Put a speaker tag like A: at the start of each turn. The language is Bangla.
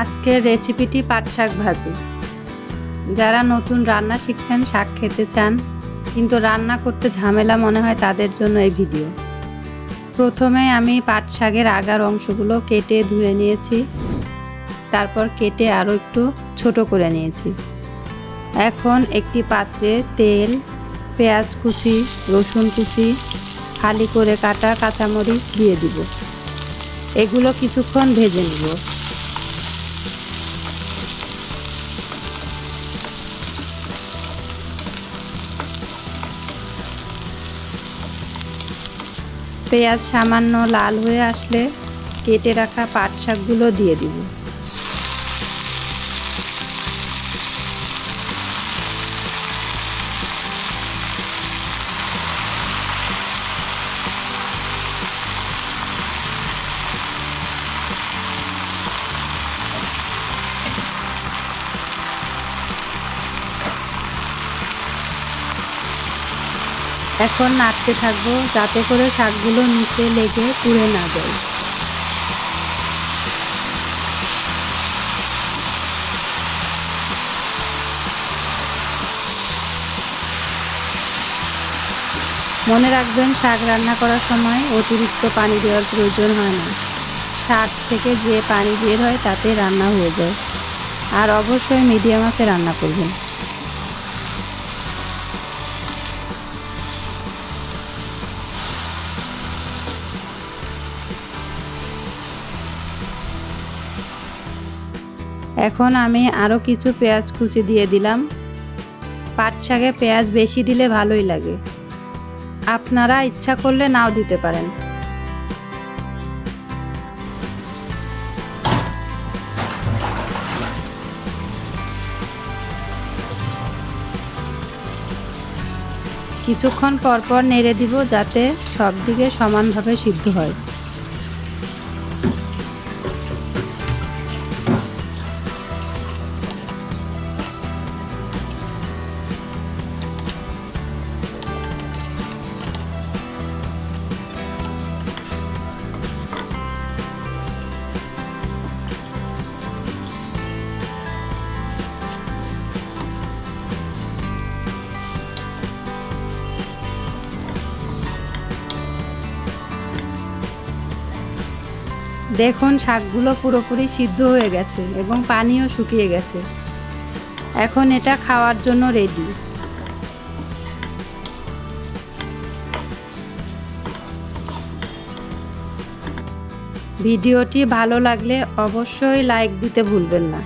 A: আজকের রেসিপিটি পাট শাক ভাজি। যারা নতুন রান্না শিখছেন, শাক খেতে চান, কিন্তু রান্না করতে ঝামেলা মনে হয়, তাদের জন্য এই ভিডিও। প্রথমে আমি পাট শাকের আগার অংশগুলো কেটে ধুয়ে নিয়েছি। তারপর কেটে আরও একটু ছোট করে নিয়েছি। এখন একটি পাত্রে তেল, পেঁয়াজ কুচি, রসুন কুচি ফালি করে কাটা কাঁচামরিচ দিয়ে দিব। এগুলো কিছুক্ষণ ভেজে নিব। পেঁয়াজ সামান্য লাল হয়ে আসলে কেটে রাখা পাট শাকগুলো দিয়ে দিব। এখন নাড়তে থাকব যাতে করে শাকগুলো নিচে লেগে পুড়ে না যায়। মনে রাখবেন, শাক রান্না করার সময় অতিরিক্ত পানি দেওয়ার প্রয়োজন হয় না। শাক থেকে যে পানি বের হয় তাতে রান্না হয়ে যায়। আর অবশ্যই মিডিয়াম আছে রান্না করবেন। এখন আমি আরও কিছু পেঁয়াজ কুচি দিয়ে দিলাম। পাট শাকে পেঁয়াজ বেশি দিলে ভালোই লাগে। আপনারা ইচ্ছা করলে নাও দিতে পারেন। কিছুক্ষণ পরপর নেড়ে দিব যাতে সব দিকে সমানভাবে সিদ্ধ হয়। দেখুন, শাকগুলো পুরোপুরি সিদ্ধ হয়ে গেছে এবং পানিও শুকিয়ে গেছে। এখন এটা খাওয়ার জন্য রেডি ভিডিওটি ভালো লাগলে অবশ্যই লাইক দিতে ভুলবেন না।